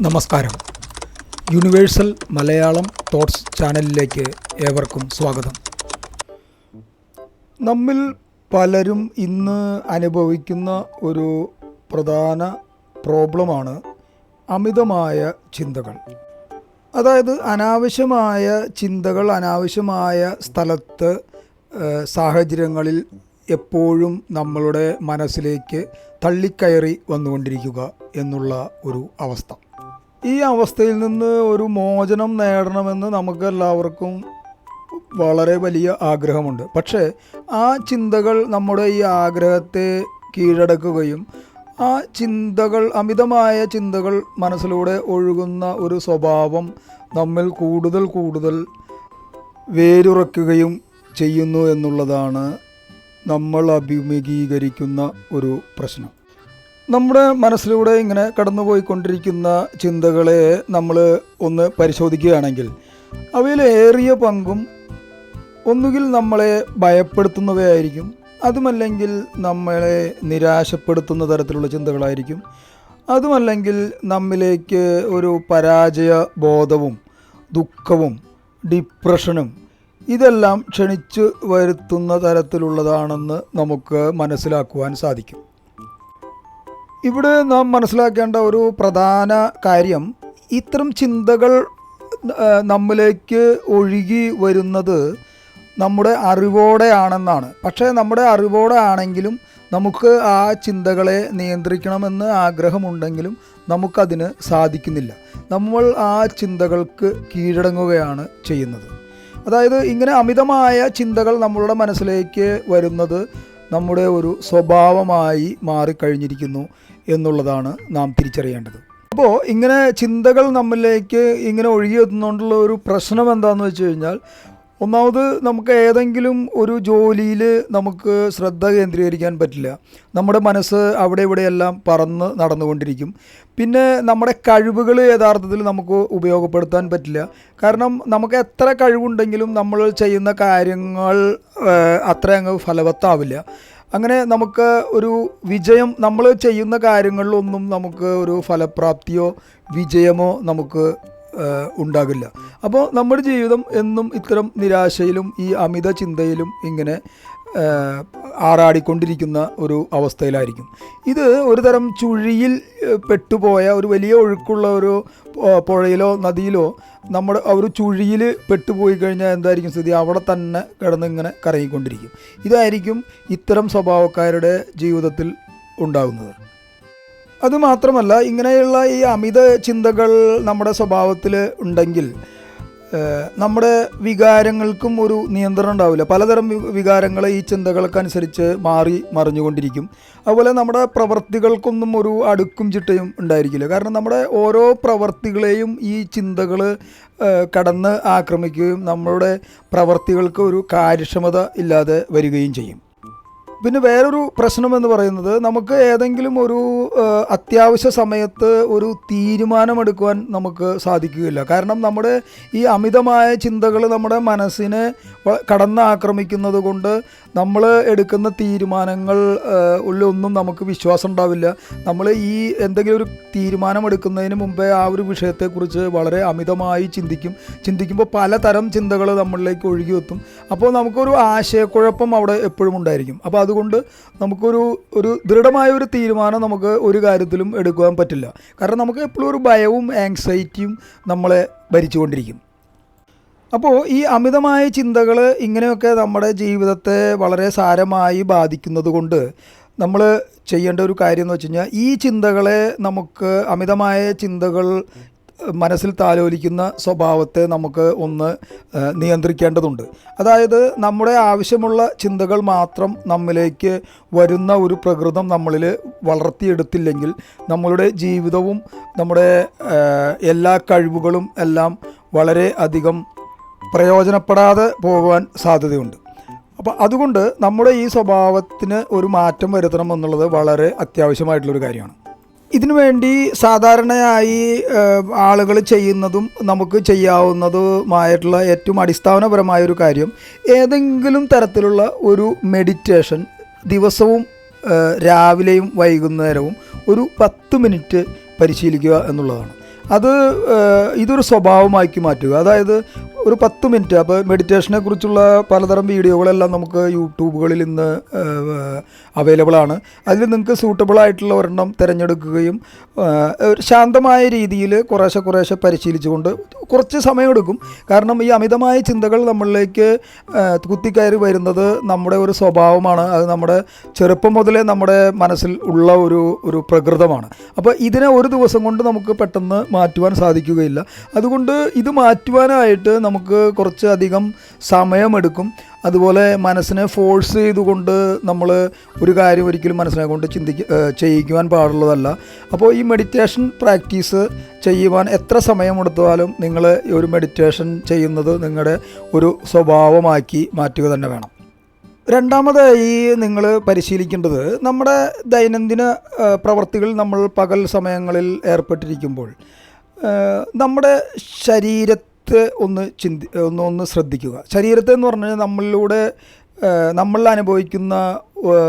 നമസ്കാരം. Universal Malayalam thoughts ചാനലിലേക്ക് ഏവർക്കും സ്വാഗതം. നമ്മിൽ പലരും ഇന്ന് അനുഭവിക്കുന്ന ഒരു പ്രധാന പ്രോബ്ലമാണ് അമിതമായ ചിന്തകൾ. അതായത് അനാവശ്യമായ ചിന്തകൾ അനാവശ്യമായ സ്ഥലത്ത് സാഹചര്യങ്ങളിൽ എപ്പോഴും നമ്മളുടെ മനസ്സിലേക്ക് തള്ളിക്കയറി വന്നുകൊണ്ടിരിക്കുക എന്നുള്ള ഒരു അവസ്ഥ. ഈ അവസ്ഥയിൽ നിന്ന് ഒരു മോചനം നേടണമെന്ന് നമുക്ക് എല്ലാവർക്കും വളരെ വലിയ ആഗ്രഹമുണ്ട്. പക്ഷേ ആ ചിന്തകൾ നമ്മുടെ ഈ ആഗ്രഹത്തെ കീഴടക്കുകയും ആ ചിന്തകൾ അമിതമായ ചിന്തകൾ മനസ്സിലൂടെ ഒഴുകുന്ന ഒരു സ്വഭാവം നമ്മിൽ കൂടുതൽ കൂടുതൽ വേരുറക്കുകയും ചെയ്യുന്നു എന്നുള്ളതാണ് നമ്മൾ അഭിമുഖീകരിക്കുന്ന ഒരു പ്രശ്നം. നമ്മുടെ മനസ്സിലൂടെ ഇങ്ങനെ കടന്നുപോയിക്കൊണ്ടിരിക്കുന്ന ചിന്തകളെ നമ്മൾ ഒന്ന് പരിശോധിക്കുകയാണെങ്കിൽ അവയിൽ ഏറിയ പങ്കും ഒന്നുകിൽ നമ്മളെ ഭയപ്പെടുത്തുന്നവയായിരിക്കും അതുമല്ലെങ്കിൽ നമ്മളെ നിരാശപ്പെടുത്തുന്ന തരത്തിലുള്ള ചിന്തകളായിരിക്കും അതുമല്ലെങ്കിൽ നമ്മിലേക്ക് ഒരു പരാജയ ബോധവും ദുഃഖവും ഡിപ്രഷനും ഇതെല്ലാം ക്ഷണിച്ചു വരുത്തുന്ന തരത്തിലുള്ളതാണെന്ന് നമുക്ക് മനസ്സിലാക്കുവാൻ സാധിക്കും. ഇവിടെ നാം മനസ്സിലാക്കേണ്ട ഒരു പ്രധാന കാര്യം ഇത്തരം ചിന്തകൾ നമ്മിലേക്ക് ഒഴുകി വരുന്നത് നമ്മുടെ അറിവോടെയാണെന്നാണ്. പക്ഷേ നമ്മുടെ അറിവോടെ ആണെങ്കിലും നമുക്ക് ആ ചിന്തകളെ നിയന്ത്രിക്കണമെന്ന് ആഗ്രഹമുണ്ടെങ്കിലും നമുക്കതിന് സാധിക്കുന്നില്ല. നമ്മൾ ആ ചിന്തകൾക്ക് കീഴടങ്ങുകയാണ് ചെയ്യുന്നത്. അതായത് ഇങ്ങനെ അമിതമായ ചിന്തകൾ നമ്മളുടെ മനസ്സിലേക്ക് വരുന്നത് നമ്മുടെ ഒരു സ്വഭാവമായി മാറിക്കഴിഞ്ഞിരിക്കുന്നു എന്നുള്ളതാണ് നാം തിരിച്ചറിയേണ്ടത്. അപ്പോൾ ഇങ്ങനെ ചിന്തകൾ നമ്മിലേക്ക് ഇങ്ങനെ ഒഴുകി എത്തുന്നതുകൊണ്ടുള്ള ഒരു പ്രശ്നം എന്താണെന്ന് വെച്ച് കഴിഞ്ഞാൽ ഒന്നാമത് നമുക്ക് ഏതെങ്കിലും ഒരു ജോലിയിൽ നമുക്ക് ശ്രദ്ധ കേന്ദ്രീകരിക്കാൻ പറ്റില്ല. നമ്മുടെ മനസ്സ് അവിടെ ഇവിടെയെല്ലാം പറന്ന് നടന്നുകൊണ്ടിരിക്കും. പിന്നെ നമ്മുടെ കഴിവുകൾ യഥാർത്ഥത്തിൽ നമുക്ക് ഉപയോഗപ്പെടുത്താൻ പറ്റില്ല. കാരണം നമുക്ക് എത്ര കഴിവുണ്ടെങ്കിലും നമ്മൾ ചെയ്യുന്ന കാര്യങ്ങൾ അത്ര അങ്ങ് ഫലവത്താവില്ല. അങ്ങനെ നമുക്ക് ഒരു വിജയം നമ്മൾ ചെയ്യുന്ന കാര്യങ്ങളിലൊന്നും നമുക്ക് ഒരു ഫലപ്രാപ്തിയോ വിജയമോ നമുക്ക് ഉണ്ടാകില്ല. അപ്പോൾ നമ്മുടെ ജീവിതം എന്നും ഇത്തരം നിരാശയിലും ഈ അമിത ചിന്തയിലും ഇങ്ങനെ ആറാടിക്കൊണ്ടിരിക്കുന്ന ഒരു അവസ്ഥയിലായിരിക്കും. ഇത് ഒരു തരം ചുഴിയിൽ പെട്ടുപോയ ഒരു വലിയ ഒഴുക്കുള്ള ഒരു പുഴയിലോ നദിയിലോ നമ്മുടെ ഒരു ചുഴിയിൽ പെട്ടുപോയി കഴിഞ്ഞാൽ എന്തായിരിക്കും സ്ഥിതി? അവിടെ തന്നെ കിടന്ന് ഇങ്ങനെ കറങ്ങിക്കൊണ്ടിരിക്കും. ഇതായിരിക്കും ഇത്തരം സ്വഭാവക്കാരുടെ ജീവിതത്തിൽ ഉണ്ടാകുന്നത്. അതുമാത്രമല്ല ഇങ്ങനെയുള്ള ഈ അമിത ചിന്തകൾ നമ്മുടെ സ്വഭാവത്തിൽ ഉണ്ടെങ്കിൽ നമ്മുടെ വികാരങ്ങൾക്കും ഒരു നിയന്ത്രണം ഉണ്ടാവില്ല. പലതരം വികാരങ്ങൾ ഈ ചിന്തകൾക്കനുസരിച്ച് മാറി മറിഞ്ഞുകൊണ്ടിരിക്കും. അതുപോലെ നമ്മുടെ പ്രവർത്തികൾക്കൊന്നും ഒരു അടുക്കും ചിട്ടയും ഉണ്ടായിരിക്കില്ല. കാരണം നമ്മുടെ ഓരോ പ്രവർത്തികളെയും ഈ ചിന്തകൾ കടന്ന് ആക്രമിക്കുകയും നമ്മളുടെ പ്രവർത്തികൾക്ക് ഒരു കാര്യക്ഷമത ഇല്ലാതെ വരികയും ചെയ്യും. പിന്നെ വേറൊരു പ്രശ്നം എന്ന് പറയുന്നത് നമുക്ക് ഏതെങ്കിലും ഒരു അത്യാവശ്യ സമയത്ത് ഒരു തീരുമാനമെടുക്കുവാൻ നമുക്ക് സാധിക്കുകയില്ല. കാരണം നമ്മുടെ ഈ അമിതമായ ചിന്തകൾ നമ്മുടെ മനസ്സിനെ കടന്ന് ആക്രമിക്കുന്നത് കൊണ്ട് നമ്മൾ എടുക്കുന്ന തീരുമാനങ്ങൾ ഉള്ളൊന്നും നമുക്ക് വിശ്വാസം ഉണ്ടാവില്ല. നമ്മൾ ഈ എന്തെങ്കിലും ഒരു തീരുമാനമെടുക്കുന്നതിന് മുമ്പേ ആ ഒരു വിഷയത്തെക്കുറിച്ച് വളരെ അമിതമായി ചിന്തിക്കും. ചിന്തിക്കുമ്പോൾ പലതരം ചിന്തകൾ നമ്മളിലേക്ക് ഒഴുകി എത്തും അപ്പോൾ നമുക്കൊരു ആശയക്കുഴപ്പം അവിടെ എപ്പോഴും ഉണ്ടായിരിക്കും. അപ്പോൾ അതുകൊണ്ട് നമുക്കൊരു ഒരു ദൃഢമായ ഒരു തീരുമാനം നമുക്ക് ഒരു കാര്യത്തിലും എടുക്കുവാൻ പറ്റില്ല. കാരണം നമുക്ക് എപ്പോഴും ഒരു ഭയവും ആങ്സൈറ്റിയും നമ്മളെ ഭരിച്ചുകൊണ്ടിരിക്കും. അപ്പോൾ ഈ അമിതമായ ചിന്തകൾ ഇങ്ങനെയൊക്കെ നമ്മുടെ ജീവിതത്തെ വളരെ സാരമായി ബാധിക്കുന്നത് കൊണ്ട് നമ്മൾ ചെയ്യേണ്ട ഒരു കാര്യം എന്ന് വെച്ച് കഴിഞ്ഞാൽ ഈ ചിന്തകളെ നമുക്ക് അമിതമായ ചിന്തകൾ മനസ്സിൽ താലോലിക്കുന്ന സ്വഭാവത്തെ നമുക്ക് ഒന്ന് നിയന്ത്രിക്കേണ്ടതുണ്ട്. അതായത് നമ്മുടെ ആവശ്യമുള്ള ചിന്തകൾ മാത്രം നമ്മിലേക്ക് വരുന്ന ഒരു പ്രകൃതം നമ്മളിൽ വളർത്തിയെടുത്തില്ലെങ്കിൽ നമ്മളുടെ ജീവിതവും നമ്മുടെ എല്ലാ കഴിവുകളും എല്ലാം വളരെ അധികം പ്രയോജനപ്പെടാതെ പോകുവാൻ സാധ്യതയുണ്ട്. അപ്പോൾ അതുകൊണ്ട് നമ്മുടെ ഈ സ്വഭാവത്തിന് ഒരു മാറ്റം വരുത്തണം എന്നുള്ളത് വളരെ അത്യാവശ്യമായിട്ടുള്ളൊരു കാര്യമാണ്. ഇതിനു വേണ്ടി സാധാരണയായി ആളുകൾ ചെയ്യുന്നതും നമുക്ക് ചെയ്യാവുന്നതുമായിട്ടുള്ള ഏറ്റവും അടിസ്ഥാനപരമായ ഒരു കാര്യം ഏതെങ്കിലും തരത്തിലുള്ള ഒരു മെഡിറ്റേഷൻ ദിവസവും രാവിലെയും വൈകുന്നേരവും ഒരു പത്ത് മിനിറ്റ് പരിശീലിക്കുക എന്നുള്ളതാണ്. അത് ഇതൊരു സ്വഭാവമാക്കി മാറ്റുക. അതായത് ഒരു പത്ത് മിനിറ്റ്. അപ്പോൾ മെഡിറ്റേഷനെ കുറിച്ചുള്ള പലതരം വീഡിയോകളെല്ലാം നമുക്ക് യൂട്യൂബുകളിൽ ഇന്ന് അവൈലബിൾ ആണ്. അതിൽ നിങ്ങൾക്ക് സൂട്ടബിൾ ആയിട്ടുള്ള ഒരെണ്ണം തിരഞ്ഞെടുക്കുകയും ഒരു ശാന്തമായ രീതിയിൽ കുറേശ്ശെ കുറേശ്ശെ പരിശീലിച്ചുകൊണ്ട് കുറച്ച് സമയമെടുക്കും. കാരണം ഈ അമിതമായ ചിന്തകൾ നമ്മളിലേക്ക് കുത്തിക്കയറി വരുന്നത് നമ്മുടെ ഒരു സ്വഭാവമാണ്. അത് നമ്മുടെ ചെറുപ്പം മുതലേ നമ്മുടെ മനസ്സിൽ ഉള്ള ഒരു ഒരു പ്രകൃതമാണ്. അപ്പോൾ ഇതിനെ ഒരു ദിവസം കൊണ്ട് നമുക്ക് പെട്ടെന്ന് മാറ്റുവാൻ സാധിക്കുകയില്ല. അതുകൊണ്ട് ഇത് മാറ്റുവാനായിട്ട് നമുക്ക് കുറച്ച് അധികം സമയമെടുക്കും. അതുപോലെ മനസ്സിനെ ഫോഴ്സ് ചെയ്തുകൊണ്ട് നമ്മൾ ഒരു കാര്യം ഒരിക്കലും മനസ്സിനെ കൊണ്ട് ചിന്തിക്ക ചെയ്യിക്കുവാൻ പാടുള്ളതല്ല. അപ്പോൾ ഈ മെഡിറ്റേഷൻ പ്രാക്ടീസ് ചെയ്യുവാൻ എത്ര സമയമെടുത്താലും നിങ്ങൾ ഒരു മെഡിറ്റേഷൻ ചെയ്യുന്നത് നിങ്ങളുടെ ഒരു സ്വഭാവമാക്കി മാറ്റുക തന്നെ വേണം. രണ്ടാമതായി നിങ്ങൾ പരിശീലിക്കേണ്ടത് നമ്മുടെ ദൈനംദിന പ്രവർത്തികൾ നമ്മൾ പകൽ സമയങ്ങളിൽ ഏർപ്പെട്ടിരിക്കുമ്പോൾ നമ്മുടെ നമ്മുടെ ശരീരത്തെ ഒന്ന് ചിന്തി ഒന്ന് ഒന്ന് ശ്രദ്ധിക്കുക. ശരീരത്തെ എന്ന് പറഞ്ഞാൽ നമ്മളിലൂടെ നമ്മൾ അനുഭവിക്കുന്ന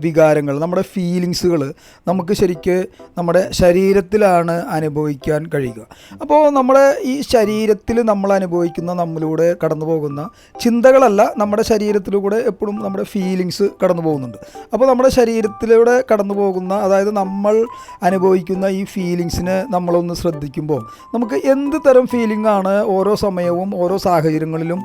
വികാരങ്ങൾ നമ്മുടെ ഫീലിങ്സുകൾ നമുക്ക് ശരിക്ക് നമ്മുടെ ശരീരത്തിലാണ് അനുഭവിക്കാൻ കഴിയുക. അപ്പോൾ നമ്മുടെ ഈ ശരീരത്തിൽ നമ്മൾ അനുഭവിക്കുന്ന നമ്മളിലൂടെ കടന്നു പോകുന്ന ചിന്തകളല്ല നമ്മുടെ ശരീരത്തിലൂടെ എപ്പോഴും നമ്മുടെ ഫീലിങ്സ് കടന്നു പോകുന്നുണ്ട്. അപ്പോൾ നമ്മുടെ ശരീരത്തിലൂടെ കടന്നു പോകുന്ന അതായത് നമ്മൾ അനുഭവിക്കുന്ന ഈ ഫീലിങ്സിനെ നമ്മളൊന്ന് ശ്രദ്ധിക്കുമ്പോൾ നമുക്ക് എന്ത് തരം ഫീലിംഗ് ആണ് ഓരോ സമയവും ഓരോ സാഹചര്യങ്ങളിലും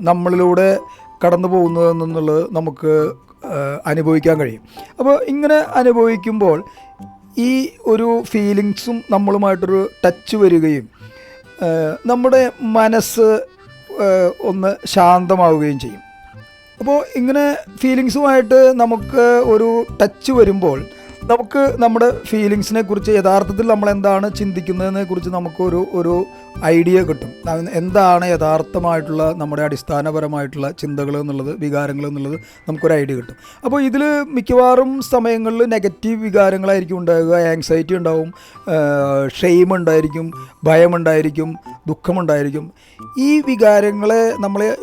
നമ്മളിലൂടെ കടന്നു പോകുന്നതെന്നുള്ളത് നമുക്ക് അനുഭവിക്കാൻ കഴിയും. അപ്പോൾ ഇങ്ങനെ അനുഭവിക്കുമ്പോൾ ഈ ഒരു ഫീലിങ്സും നമ്മളുമായിട്ടൊരു ടച്ച് വരികയും നമ്മുടെ മനസ്സ് ഒന്ന് ശാന്തമാവുകയും ചെയ്യും. അപ്പോൾ ഇങ്ങനെ ഫീലിങ്സുമായിട്ട് നമുക്ക് ഒരു ടച്ച് വരുമ്പോൾ നമുക്ക് നമ്മുടെ ഫീലിങ്സിനെ കുറിച്ച് യഥാർത്ഥത്തിൽ നമ്മൾ എന്താണ് ചിന്തിക്കുന്നതിനെ കുറിച്ച് നമുക്കൊരു ഒരു ഐഡിയ കിട്ടും. എന്താണ് യഥാർത്ഥമായിട്ടുള്ള നമ്മുടെ അടിസ്ഥാനപരമായിട്ടുള്ള ചിന്തകൾ എന്നുള്ളത് വികാരങ്ങൾ എന്നുള്ളത് നമുക്കൊരു ഐഡിയ കിട്ടും. അപ്പോൾ ഇതിൽ മിക്കവാറും സമയങ്ങളിൽ നെഗറ്റീവ് വികാരങ്ങളായിരിക്കും ഉണ്ടാകുക ആങ്സൈറ്റി ഉണ്ടാവും ഷെയിം ഉണ്ടായിരിക്കും ഭയമുണ്ടായിരിക്കും ദുഃഖമുണ്ടായിരിക്കും. ഈ വികാരങ്ങളെ നമ്മൾ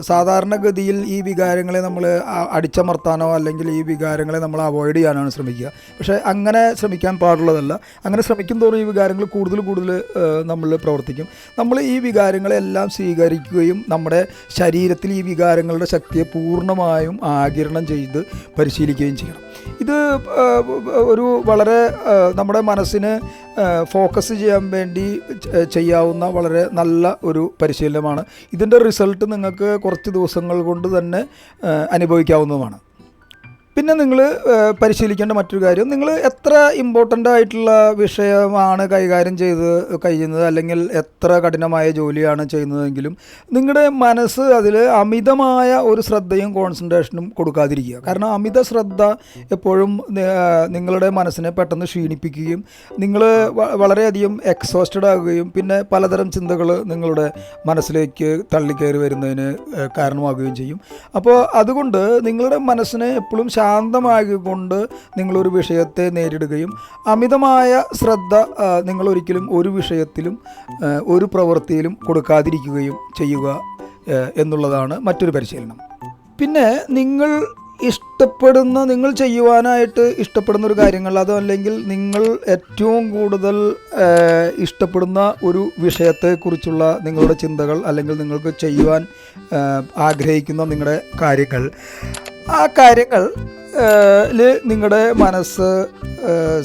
സാധാരണഗതിയിൽ ഈ വികാരങ്ങളെ നമ്മൾ അടിച്ചമർത്താനോ അല്ലെങ്കിൽ ഈ വികാരങ്ങളെ നമ്മൾ അവോയ്ഡ് ചെയ്യാനാണ് ശ്രമിക്കുക പക്ഷേ അങ്ങനെ ശ്രമിക്കാൻ പാടുള്ളതല്ല. അങ്ങനെ ശ്രമിക്കും തോറും ഈ വികാരങ്ങൾ കൂടുതൽ കൂടുതൽ നമ്മൾ പ്രവർത്തിക്കും. നമ്മൾ ഈ വികാരങ്ങളെല്ലാം സ്വീകരിക്കുകയും നമ്മുടെ ശരീരത്തിൽ ഈ വികാരങ്ങളുടെ ശക്തിയെ പൂർണമായും ആകിരണം ചെയ്ത് പരിശീലിക്കുകയും ചെയ്യണം. ഇത് ഒരു വളരെ നമ്മുടെ മനസ്സിന് ഫോക്കസ് ചെയ്യാൻ വേണ്ടി ചെയ്യാവുന്ന വളരെ നല്ല ഒരു പരിശീലനമാണ്. ഇതിന്റെ റിസൾട്ട് നിങ്ങൾക്ക് കുറച്ച് ദിവസങ്ങൾ കൊണ്ട് തന്നെ അനുഭവിക്കാവുന്നതുമാണ്. പിന്നെ നിങ്ങൾ പരിശീലിക്കേണ്ട മറ്റൊരു കാര്യം നിങ്ങൾ എത്ര ഇമ്പോർട്ടന്റ് ആയിട്ടുള്ള വിഷയമാണ് കൈകാര്യം ചെയ്ത് കഴിയുന്നത് അല്ലെങ്കിൽ എത്ര കഠിനമായ ജോലിയാണ് ചെയ്യുന്നതെങ്കിലും നിങ്ങളുടെ മനസ്സ് അതിൽ അമിതമായ ഒരു ശ്രദ്ധയും കോൺസെൻട്രേഷനും കൊടുക്കാതിരിക്കുക. കാരണം അമിത ശ്രദ്ധ എപ്പോഴും നിങ്ങളുടെ മനസ്സിനെ പെട്ടെന്ന് ക്ഷീണിപ്പിക്കുകയും നിങ്ങൾ വളരെയധികം എക്സോസ്റ്റഡ് ആകുകയും പിന്നെ പലതരം ചിന്തകൾ നിങ്ങളുടെ മനസ്സിലേക്ക് തള്ളിക്കയറി വരുന്നതിന് കാരണമാകുകയും ചെയ്യും. അപ്പോൾ അതുകൊണ്ട് നിങ്ങളുടെ മനസ്സിനെ എപ്പോഴും ശാന്തമാക്കിക്കൊണ്ട് നിങ്ങളൊരു വിഷയത്തെ നേരിടുകയും അമിതമായ ശ്രദ്ധ നിങ്ങൾ ഒരിക്കലും ഒരു വിഷയത്തിലും ഒരു പ്രവൃത്തിയിലും കൊടുക്കാതിരിക്കുകയും ചെയ്യുക എന്നുള്ളതാണ് മറ്റൊരു പരിശീലനം. പിന്നെ നിങ്ങൾ ഇഷ്ടപ്പെടുന്ന നിങ്ങൾ ചെയ്യുവാനായിട്ട് ഇഷ്ടപ്പെടുന്ന ഒരു കാര്യങ്ങൾ അതല്ലെങ്കിൽ നിങ്ങൾ ഏറ്റവും കൂടുതൽ ഇഷ്ടപ്പെടുന്ന ഒരു വിഷയത്തെക്കുറിച്ചുള്ള നിങ്ങളുടെ ചിന്തകൾ അല്ലെങ്കിൽ നിങ്ങൾക്ക് ചെയ്യുവാൻ ആഗ്രഹിക്കുന്ന നിങ്ങളുടെ കാര്യങ്ങൾ. ആ കാര്യങ്ങൾ നിങ്ങളുടെ മനസ്സ്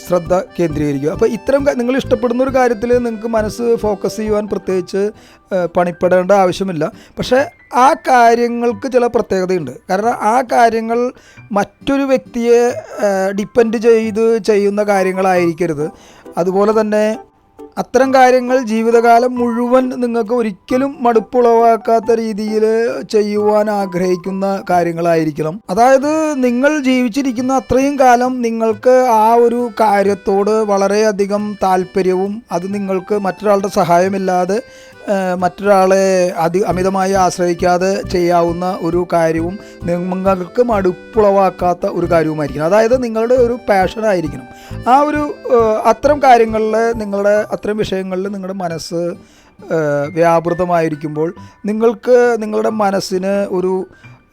ശ്രദ്ധ കേന്ദ്രീകരിക്കുക. അപ്പോൾ ഇത്തരം നിങ്ങൾ ഇഷ്ടപ്പെടുന്ന ഒരു കാര്യത്തിൽ നിങ്ങൾക്ക് മനസ്സ് ഫോക്കസ് ചെയ്യുവാൻ പ്രത്യേകിച്ച് പണിപ്പെടേണ്ട ആവശ്യമില്ല. പക്ഷേ ആ കാര്യങ്ങൾക്ക് ചില പ്രത്യേകതയുണ്ട്. കാരണം ആ കാര്യങ്ങൾ മറ്റൊരു വ്യക്തിയെ ഡിപ്പെൻഡ് ചെയ്ത് ചെയ്യുന്ന കാര്യങ്ങളായിരിക്കരുത്. അതുപോലെ തന്നെ അത്തരം കാര്യങ്ങൾ ജീവിതകാലം മുഴുവൻ നിങ്ങൾക്ക് ഒരിക്കലും മടുപ്പുളവാക്കാത്ത രീതിയിൽ ചെയ്യുവാൻ ആഗ്രഹിക്കുന്ന കാര്യങ്ങളായിരിക്കണം. അതായത് നിങ്ങൾ ജീവിച്ചിരിക്കുന്ന അത്രയും കാലം നിങ്ങൾക്ക് ആ ഒരു കാര്യത്തോട് വളരെയധികം താല്പര്യവും അത് നിങ്ങൾക്ക് മറ്റൊരാളുടെ സഹായമില്ലാതെ മറ്റൊരാളെ അതി അമിതമായി ആശ്രയിക്കാതെ ചെയ്യാവുന്ന ഒരു കാര്യവും നിങ്ങൾക്ക് മടുപ്പുളവാക്കാത്ത ഒരു കാര്യവുമായിരിക്കണം. അതായത് നിങ്ങളുടെ ഒരു പാഷനായിരിക്കണം ആ ഒരു അത്തരം കാര്യങ്ങളിൽ നിങ്ങളുടെ അത്തരം വിഷയങ്ങളിൽ നിങ്ങളുടെ മനസ്സ് വ്യാപൃതമായിരിക്കുമ്പോൾ നിങ്ങൾക്ക് നിങ്ങളുടെ മനസ്സിന് ഒരു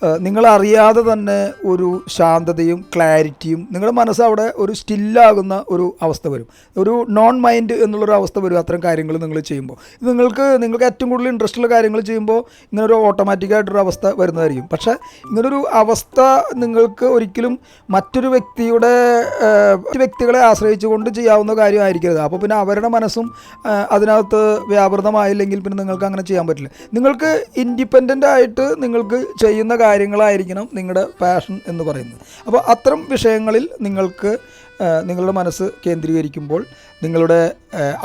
നിങ്ങളറിയാതെ തന്നെ ഒരു ശാന്തതയും ക്ലാരിറ്റിയും നിങ്ങളുടെ മനസ്സ് അവിടെ ഒരു സ്റ്റില്ലാകുന്ന ഒരു അവസ്ഥ വരും. ഒരു നോൺ മൈൻഡ് എന്നുള്ളൊരു അവസ്ഥ വരും അത്തരം കാര്യങ്ങൾ നിങ്ങൾ ചെയ്യുമ്പോൾ. ഇത് നിങ്ങൾക്ക് നിങ്ങൾക്ക് ഏറ്റവും കൂടുതൽ ഇൻട്രസ്റ്റ് ഉള്ള കാര്യങ്ങൾ ചെയ്യുമ്പോൾ ഇങ്ങനൊരു ഓട്ടോമാറ്റിക്കായിട്ടൊരു അവസ്ഥ വരുന്നതായിരിക്കും. പക്ഷേ ഇങ്ങനൊരു അവസ്ഥ നിങ്ങൾക്ക് ഒരിക്കലും മറ്റൊരു വ്യക്തിയുടെ വ്യക്തികളെ ആശ്രയിച്ചുകൊണ്ട് ചെയ്യാവുന്ന കാര്യമായിരിക്കരുത്. അപ്പോൾ പിന്നെ അവരുടെ മനസ്സും അതിനകത്ത് വ്യാപൃതമായില്ലെങ്കിൽ പിന്നെ നിങ്ങൾക്ക് അങ്ങനെ ചെയ്യാൻ പറ്റില്ല. നിങ്ങൾക്ക് ഇൻഡിപെൻഡന്റ് ആയിട്ട് നിങ്ങൾക്ക് ചെയ്യുന്ന കാര്യങ്ങളായിരിക്കണം നിങ്ങളുടെ പാഷൻ എന്ന് പറയുന്നത്. അപ്പോൾ അത്തരം വിഷയങ്ങളിൽ നിങ്ങൾക്ക് നിങ്ങളുടെ മനസ്സ് കേന്ദ്രീകരിക്കുമ്പോൾ നിങ്ങളുടെ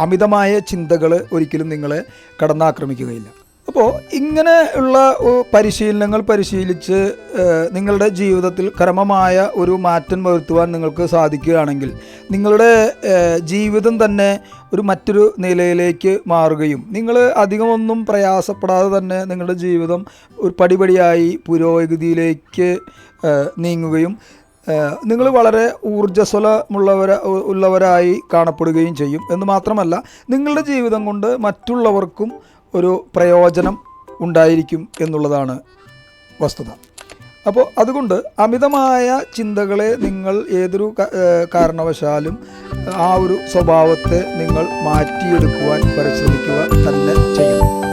അമിതമായ ചിന്തകൾ ഒരിക്കലും നിങ്ങളെ കടന്നാക്രമിക്കുകയില്ല. അപ്പോൾ ഇങ്ങനെ ഉള്ള പരിശീലനങ്ങൾ പരിശീലിച്ച് നിങ്ങളുടെ ജീവിതത്തിൽ ക്രമമായ ഒരു മാറ്റം വരുത്തുവാൻ നിങ്ങൾക്ക് സാധിക്കുകയാണെങ്കിൽ നിങ്ങളുടെ ജീവിതം തന്നെ ഒരു മറ്റൊരു നിലയിലേക്ക് മാറുകയും നിങ്ങൾ അധികമൊന്നും പ്രയാസപ്പെടാതെ തന്നെ നിങ്ങളുടെ ജീവിതം ഒരു പടിപടിയായി പുരോഗതിയിലേക്ക് നീങ്ങുകയും നിങ്ങൾ വളരെ ഊർജസ്വലമുള്ളവര ഉള്ളവരായി കാണപ്പെടുകയും ചെയ്യും. എന്ന് മാത്രമല്ല നിങ്ങളുടെ ജീവിതം കൊണ്ട് മറ്റുള്ളവർക്കും ഒരു പ്രയോജനം ഉണ്ടായിരിക്കും എന്നുള്ളതാണ് വസ്തുത. അപ്പോൾ അതുകൊണ്ട് അമിതമായ ചിന്തകളെ നിങ്ങൾ ഏതൊരു കാരണവശാലും ആ ഒരു സ്വഭാവത്തെ നിങ്ങൾ മാറ്റിയെടുക്കുവാൻ പരിശ്രമിക്കുക തന്നെ ചെയ്യണം